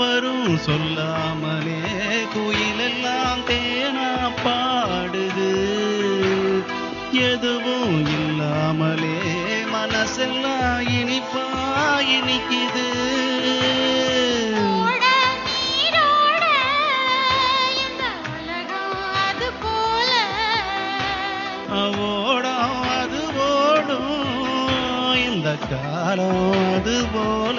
எவரும் சொல்லாமலே குயிலெல்லாம் தேனா பாடுது. எதுவும் இல்லாமலே மனசெல்லாம் இனிப்பா இனிக்குது. ஓடம் அது ஓடும் இந்த காலம் அது போல.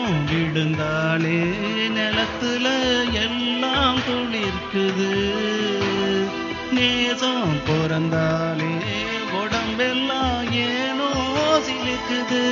ஈரம் விழுந்தாலே நிலத்துல எல்லாம் துளிர்க்குது நேசம் பிறந்தாலே உடம்பெல்லாம் ஏனோ சிலுக்குது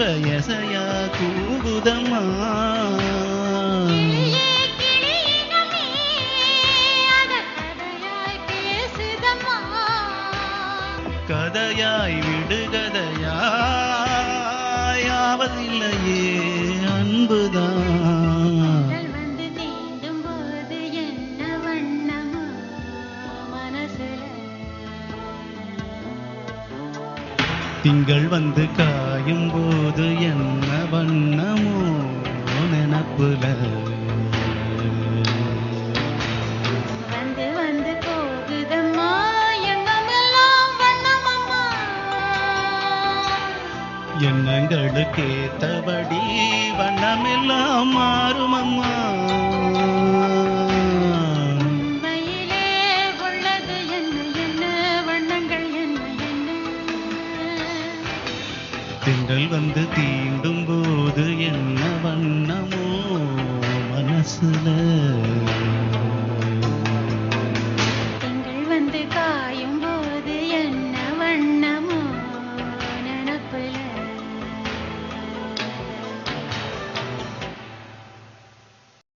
அந்த எசையா கூகுதம்மா கதையாய் கதையாய் விடுகதையாய் ஆவதில்லையே அன்புதான். திங்கள் வந்து காயும் போது என்ன வண்ணமோ நினப்புல. வண்ணமம்மா. எண்ணங்களுக்கேத்தபடி வண்ணமெல்லாம் மாறுமம்மா. தென்றல் வந்து தீண்டும் போது என்ன வண்ணமோ மனசுல? தென்றல் வந்து காயும்